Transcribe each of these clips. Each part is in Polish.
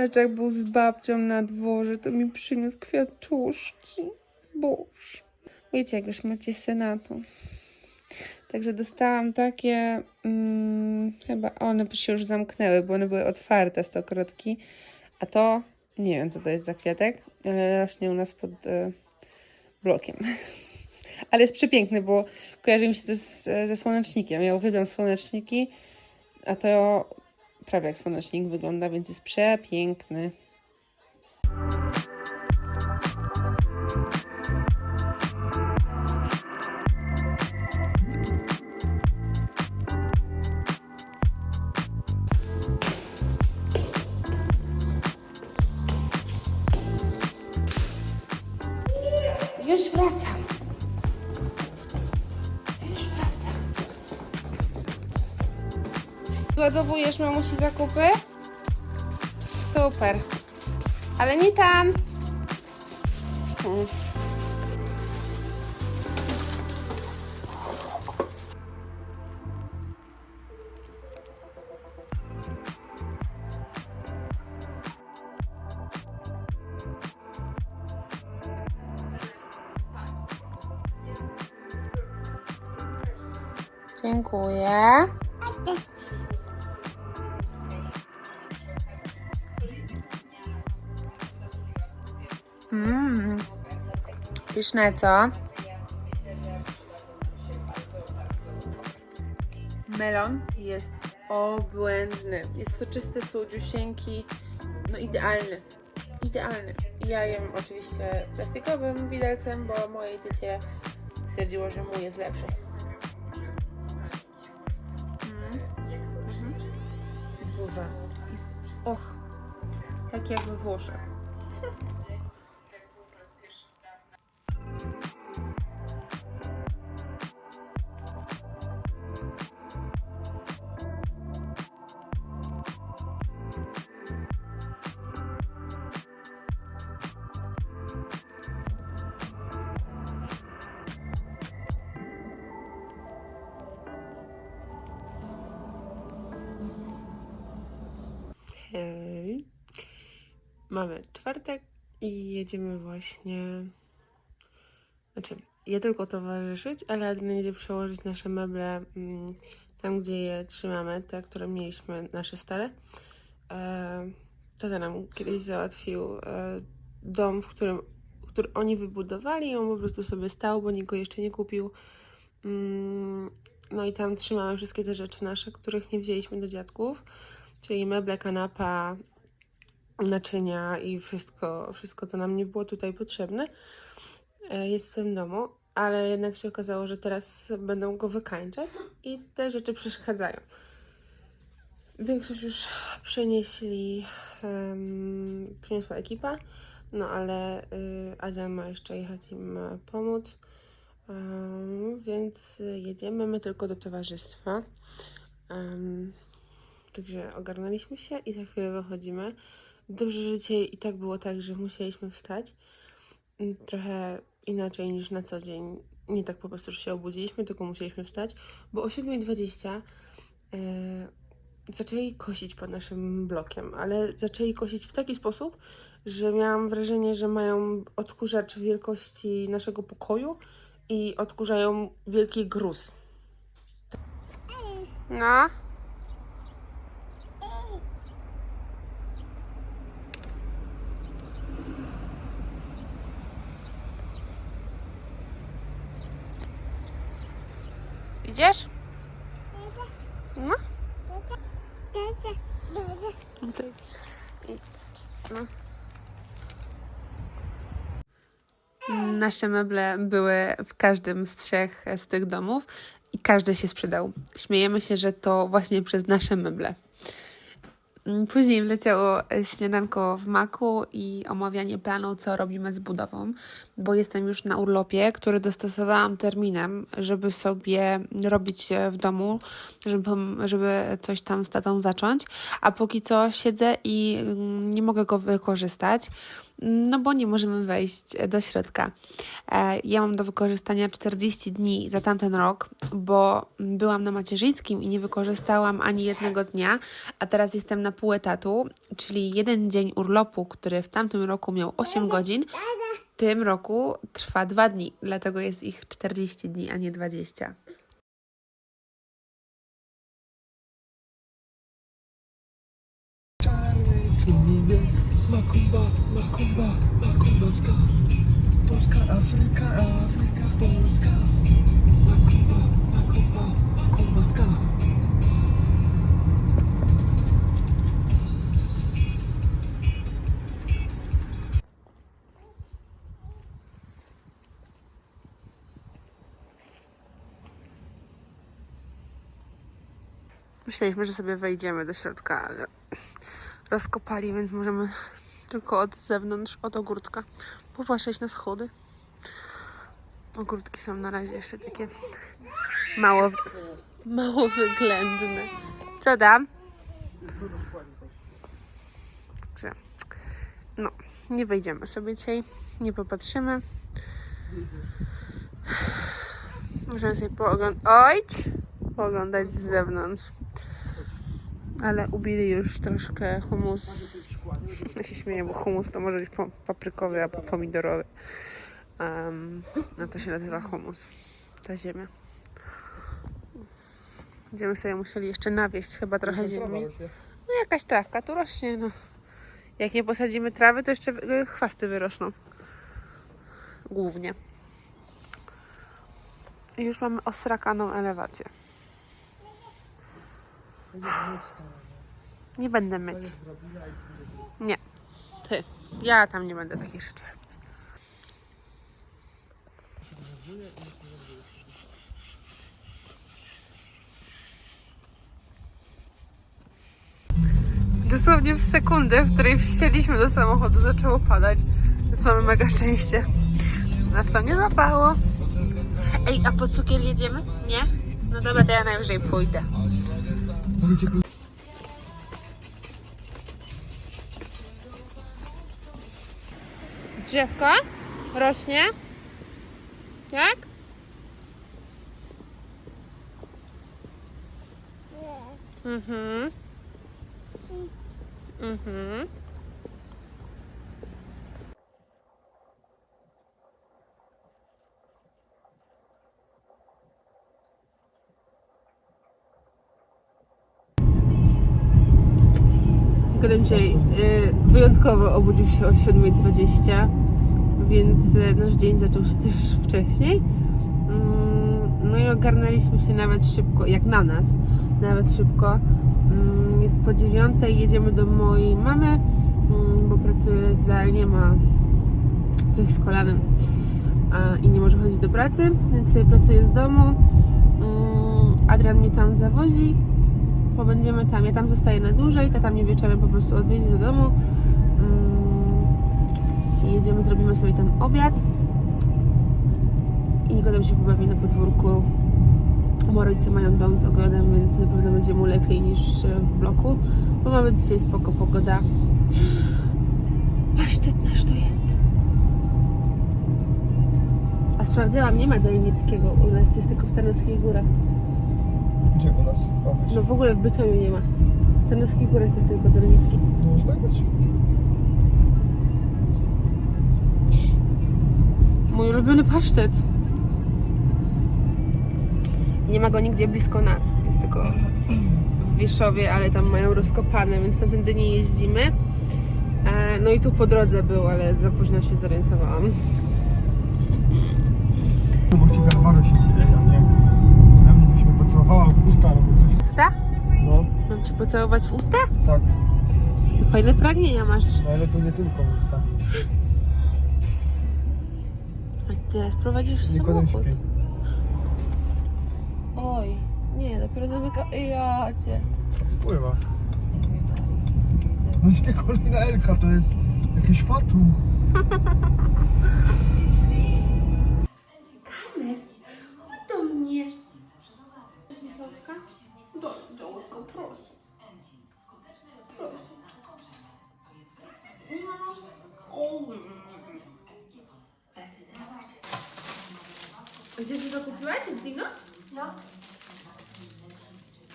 Aż jak był z babcią na dworze, to mi przyniósł kwiatuszki. Boż. Wiecie, jak już macie senatu. Także dostałam takie, mm, chyba one się już zamknęły, bo one były otwarte, stokrotki. A to, nie wiem co to jest za kwiatek, ale rośnie u nas pod e, blokiem. ale jest przepiękny, bo kojarzy mi się to z, ze słonecznikiem. Ja uwielbiam słoneczniki, a to prawie jak słonecznik wygląda, więc jest przepiękny. Już wracam. Ładowujesz mamusi zakupy? Super. Ale nie tam. Hmm. Pyszne, co? Melon jest obłędny. Jest soczysty, słodziusieńki. No idealny. Idealny. Ja jem oczywiście plastikowym widelcem, bo moje dziecię stwierdziło, że mój jest lepszy. Mm. Mhm. Jest, och. Tak jak we Włoszech. Hej. Mamy czwartek i jedziemy właśnie. Znaczy, ja tylko towarzyszyć, ale Adrian jedzie przełożyć nasze meble mm, tam, gdzie je trzymamy, te, które mieliśmy, nasze stare. E, tata nam kiedyś załatwił e, dom, w którym który oni wybudowali on po prostu sobie stał, bo nikt go jeszcze nie kupił. Mm, no i tam trzymamy wszystkie te rzeczy nasze, których nie wzięliśmy do dziadków, czyli meble, kanapa, naczynia i wszystko, wszystko co nam nie było tutaj potrzebne e, jest w tym domu, ale jednak się okazało, że teraz będą go wykańczać i te rzeczy przeszkadzają. Większość już przenieśli, um, przyniosła ekipa, no ale y, Adrian ma jeszcze jechać im e, pomóc, Em, więc jedziemy my tylko do towarzystwa. Em, Także ogarnęliśmy się i za chwilę wychodzimy. Dobrze, że dzisiaj i tak było tak, że musieliśmy wstać. Mm, Trochę inaczej niż na co dzień. Nie tak po prostu, że się obudziliśmy, tylko musieliśmy wstać, bo o 7.20 yy, zaczęli kosić pod naszym blokiem, ale zaczęli kosić w taki sposób, że miałam wrażenie, że mają odkurzacz wielkości naszego pokoju i odkurzają wielki gruz. No. Idziesz? No. Nasze meble były w każdym z trzech z tych domów i każdy się sprzedał. Śmiejemy się, że to właśnie przez nasze meble. Mm, Później wleciało e, śniadanko w maku i omawianie planu, co robimy z budową, bo jestem już na urlopie, który dostosowałam terminem, żeby sobie robić w domu, żeby, żeby coś tam z tatą zacząć, a póki co siedzę i mm, nie mogę go wykorzystać, no bo nie możemy wejść do środka. E, Ja mam do wykorzystania 40 dni za tamten rok, bo byłam na macierzyńskim i nie wykorzystałam ani jednego dnia, a teraz jestem na pół etatu, czyli jeden dzień urlopu, który w tamtym roku miał 8 godzin, w tym roku trwa 2 dni, dlatego jest ich 40 dni, a nie 20. Makumba, makumba, Polska, Afryka, Afryka, Polska. Makumba, makumba, Myśleliśmy, że sobie wejdziemy do środka, ale rozkopali, więc możemy tylko od zewnątrz, od ogródka popatrzeć na schody. Ogródki są na razie jeszcze takie mało, mało wyględne. Co dam? No, nie wejdziemy sobie dzisiaj, nie popatrzymy. Możemy sobie pooglądać. Ojć! Pooglądać z zewnątrz. Ale ubili już troszkę humus. Ja się śmieję, bo humus to może być paprykowy albo pomidorowy. Um, no to się nazywa humus. Ta ziemia. Będziemy sobie musieli jeszcze nawieść chyba trochę ziemi. No jakaś trawka tu rośnie, no. Jak nie posadzimy trawy, to jeszcze y, chwasty wyrosną. Głównie. I już mamy osrakaną elewację. Nie będę myć. Ty. Ja tam nie będę takich rzeczy robić. Dosłownie w sekundę, w której wsiedliśmy do samochodu, zaczęło padać. Więc mamy mega szczęście, że nas to nie zapało. Ej, a po cukier jedziemy? Nie? No dobra, to ja najwyżej pójdę. Drzewko rośnie. Jak? Mhm. Mhm. Nikodem dzisiaj y, wyjątkowo obudził się o 7.20, więc y, nasz dzień zaczął się też wcześniej. Mm, No i ogarnęliśmy się nawet szybko, jak na nas, nawet szybko. Mm, Jest po dziewiątej, jedziemy do mojej mamy, mm, bo pracuje zdalnie, ma coś z kolanem i nie może chodzić do pracy, więc pracuje z domu. Adrian mnie tam zawozi, pobędziemy tam. Ja tam zostaję na dłużej, tata mnie wieczorem po prostu odwiedzi do domu. Mm, jedziemy, zrobimy sobie tam obiad. I Nikodem się pobawi na podwórku. Bo rodzice mają dom z ogrodem, więc na pewno będzie mu lepiej niż w bloku. Bo mamy dzisiaj spoko pogoda. Pasztet nasz to jest. A sprawdzałam, nie ma Dolnickiego u nas, jest tylko w Tarnowskich Górach. Gdzie u nas? Ma być. No w ogóle w Bytomiu nie ma. W Tarnowskich Górach jest tylko Dolnicki. To może tak być? Mój ulubiony pasztet. Nie ma go nigdzie blisko nas. Jest tylko w Wieszowie, ale tam mają rozkopane, więc na ten nie jeździmy. E, No i tu po drodze był, ale za późno się zorientowałam. Usta albo coś. Usta? No, Mam cię pocałować w usta? tak. Ty fajne pragnienia masz. Najlepiej nie tylko w usta. A ty teraz prowadzisz Nikodem samochód. śpi. Oj, nie, dopiero zamyka... Ja cię. Wpływa. No nie, kolejna Elka, to jest jakieś fatum.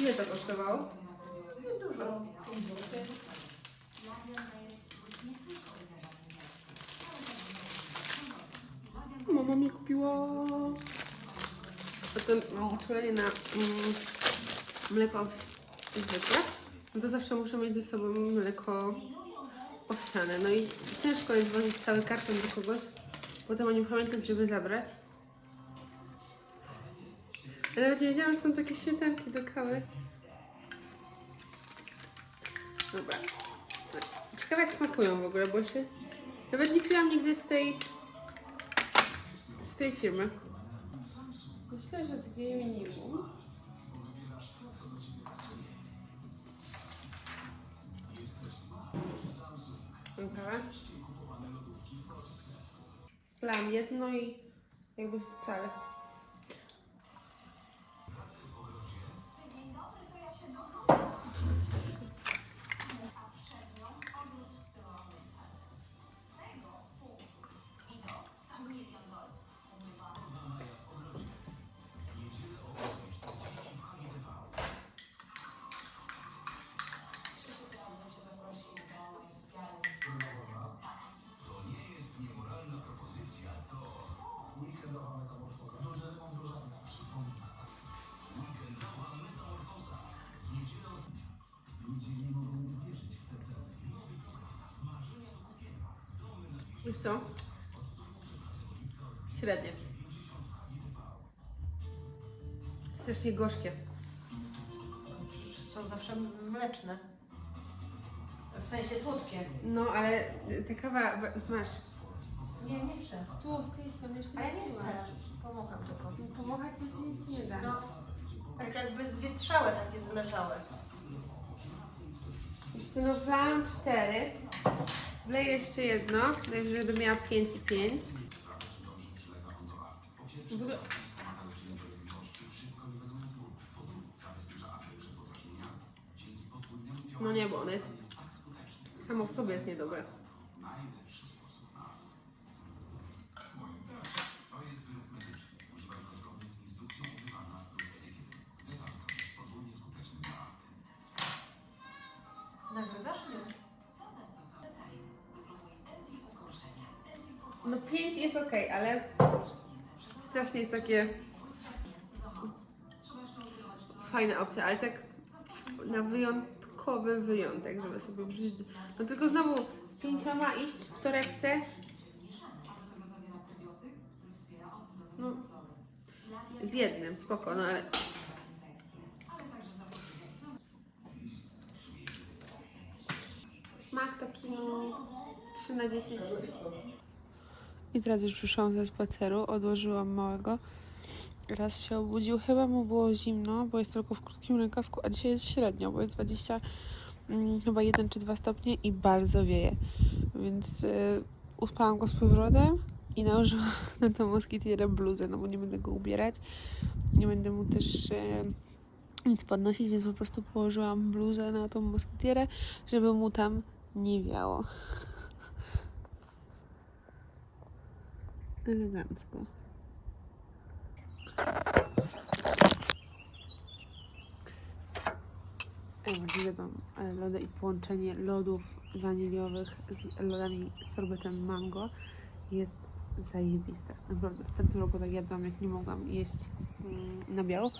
Ile to kosztowało? nie dużo. Mama mi kupiła. Potem mam uczulenie na mm, mleko zwykłe. No to zawsze muszę mieć ze sobą mleko owsiane. No i ciężko jest wozić cały karton do kogoś. Potem o nim pamiętać, żeby zabrać. Ja nawet nie wiedziałam, że są takie śmietanki do kawy. Dobra. Ciekawe jak smakują w ogóle, bo jeszcze nawet nie piłam nigdy z tej z tej firmy. Myślę, że dwie minimum. Kawę. Lałam jedno i jakby wcale. Wiesz co? Średnie. Strasznie gorzkie. Są zawsze mleczne. W sensie słodkie. No, ale ta kawa, masz. Nie, nie chcę. Tu, z tej strony jeszcze Ale ja nie chcę. Pomogę tylko. Pomagać to ci nic nie da. No, tak jakby zwietrzałe, takie zleżałe. Ustanowałam cztery. Wleję jeszcze jedno. Najwyżej miała pięć i pięć. W ogóle... No nie, bo ono jest... Samo w sobie jest niedobre. 5 jest ok, ale strasznie jest takie fajna opcja, ale tak na wyjątkowy wyjątek, żeby sobie wrzucić. No tylko znowu z pięcioma iść w torebce. No, z jednym, spoko, no ale smak taki no 3 na 10. I teraz już przyszłam ze spaceru, odłożyłam małego. Raz się obudził, chyba mu było zimno, bo jest tylko w krótkim rękawku, a dzisiaj jest średnio, bo jest 20, mm, chyba 1 czy 2 stopnie i bardzo wieje. Więc y, uspałam go z powrotem i nałożyłam na tą moskitierę bluzę, no bo nie będę go ubierać. Nie będę mu też y, nic podnosić, więc po prostu położyłam bluzę na tą moskitierę, żeby mu tam nie wiało. Elegancko. Możliwe mam e, lody i połączenie lodów waniliowych z lodami sorbetem mango jest zajebiste. Naprawdę w tym roku tak jadłam, jak nie mogłam jeść mm, na biało,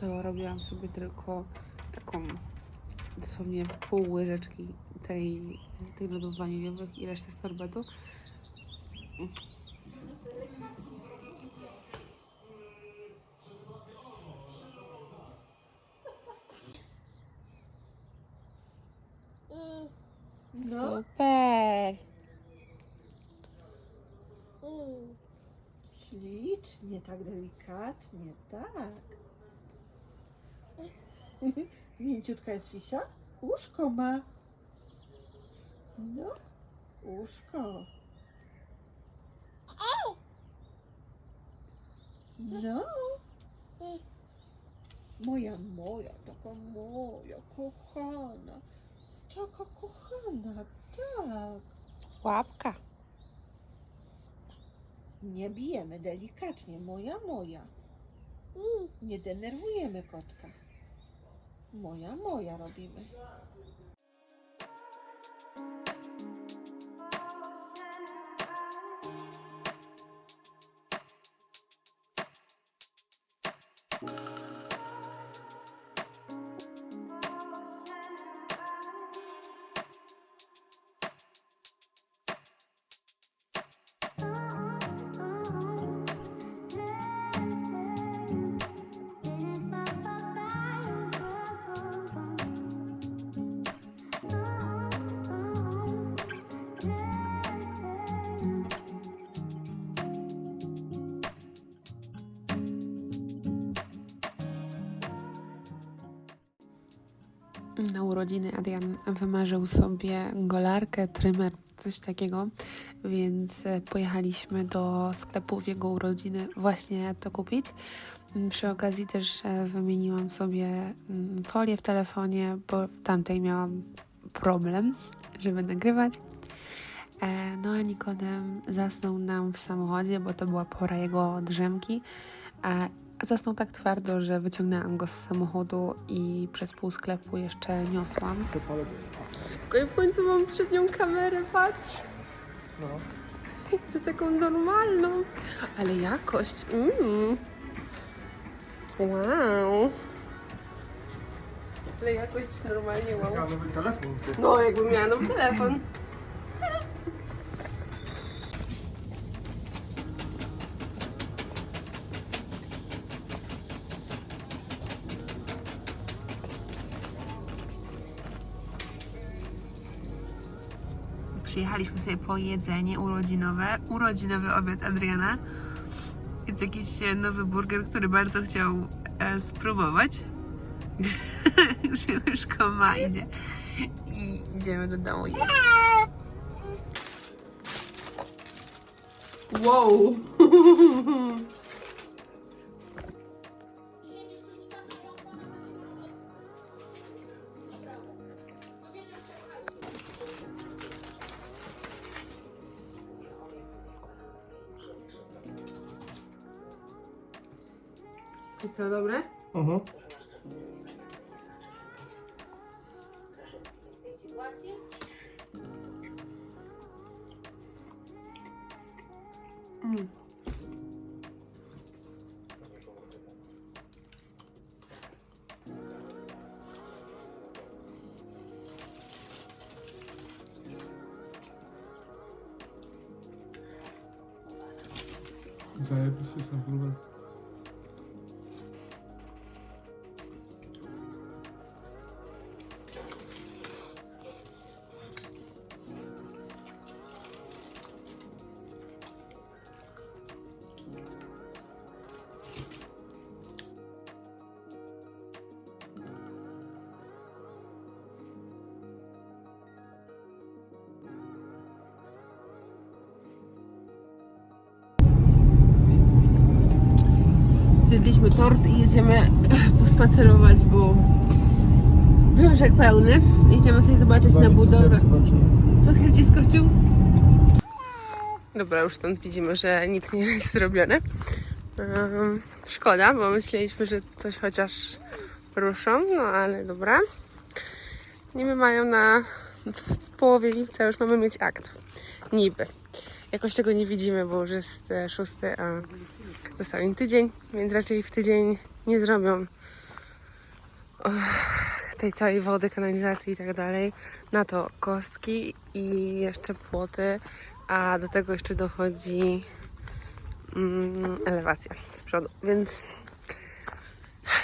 to robiłam sobie tylko taką dosłownie pół łyżeczki tej, tych lodów waniliowych i resztę sorbetu. No. Super! Ślicznie, tak delikatnie, tak. Mięciutka jest Fisia? Łóżko ma. No, łóżko. No. Moja, moja, taka moja, kochana. Taka kochana, tak. Łapka. Nie bijemy delikatnie, moja, moja. Nie denerwujemy kotka. Moja, moja robimy. Na urodziny Adrian wymarzył sobie golarkę, trymer, coś takiego, więc e, pojechaliśmy do sklepu w jego urodziny właśnie to kupić. Przy okazji też e, wymieniłam sobie mm, folię w telefonie, bo w tamtej miałam problem, żeby nagrywać. E, No a Nikodem zasnął nam w samochodzie, bo to była pora jego drzemki. A zasnął tak twardo, że wyciągnęłam go z samochodu i przez pół sklepu jeszcze niosłam. To pole... I w końcu mam przednią kamerę, patrz. No. To taką normalną. Ale jakość. Mm. Wow. Ale jakość normalnie wow. Ja nowy telefon. Ty. No, jakbym miała nowy telefon. Przyjechaliśmy sobie po jedzenie urodzinowe, urodzinowy obiad Adriana. Jest jakiś nowy burger, który bardzo chciał e, spróbować. Już go ma idzie. I idziemy do domu jeść. Wow! I co, dobre? Mhm. Mm. Zajebisty są burger. Zjedliśmy tort i jedziemy pospacerować, bo brzuszek pełny. Idziemy sobie zobaczyć na budowę. Cukier ci skoczył? Dobra, już stąd widzimy, że nic nie jest zrobione. Ehm, szkoda, bo myśleliśmy, że coś chociaż ruszą, no ale dobra. Niby mają na w połowie lipca już mamy mieć akt. Niby. Jakoś tego nie widzimy, bo już jest e, szósty, a został im tydzień, więc raczej w tydzień nie zrobią och, tej całej wody, kanalizacji i tak dalej. Na to kostki i jeszcze płoty, a do tego jeszcze dochodzi mm, elewacja z przodu, więc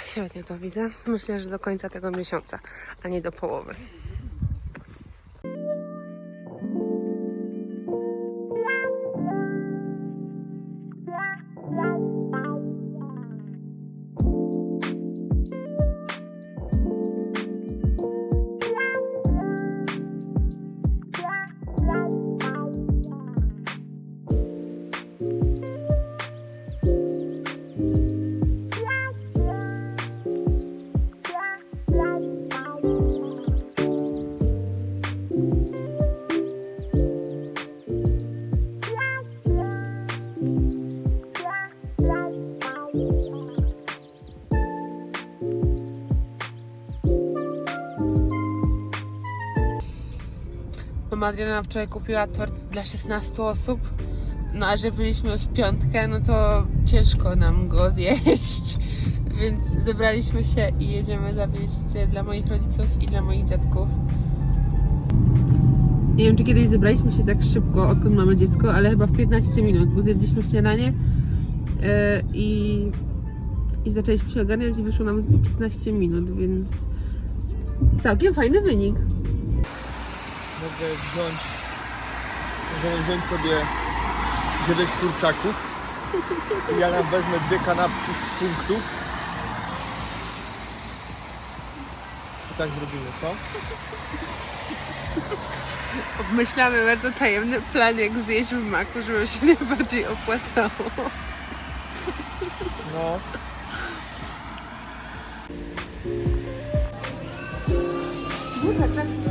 średnio to widzę. Myślę, że do końca tego miesiąca, a nie do połowy. Adriana wczoraj kupiła tort dla 16 osób. No a że byliśmy w piątkę, no to ciężko nam go zjeść. Więc zebraliśmy się i jedziemy zawieźć dla moich rodziców i dla moich dziadków. Nie wiem, czy kiedyś zebraliśmy się tak szybko, odkąd mamy dziecko, ale chyba w 15 minut, bo zjedliśmy śniadanie yy, i, i zaczęliśmy się ogarniać i wyszło nam 15 minut, więc całkiem fajny wynik. Mogę wziąć, możemy wziąć sobie 9 kurczaków i ja nam wezmę dwie kanapki z punktów. I tak zrobimy, co? Obmyślamy bardzo tajemny plan, jak zjeść w maku, żeby się najbardziej opłacało. No. Wózeczek.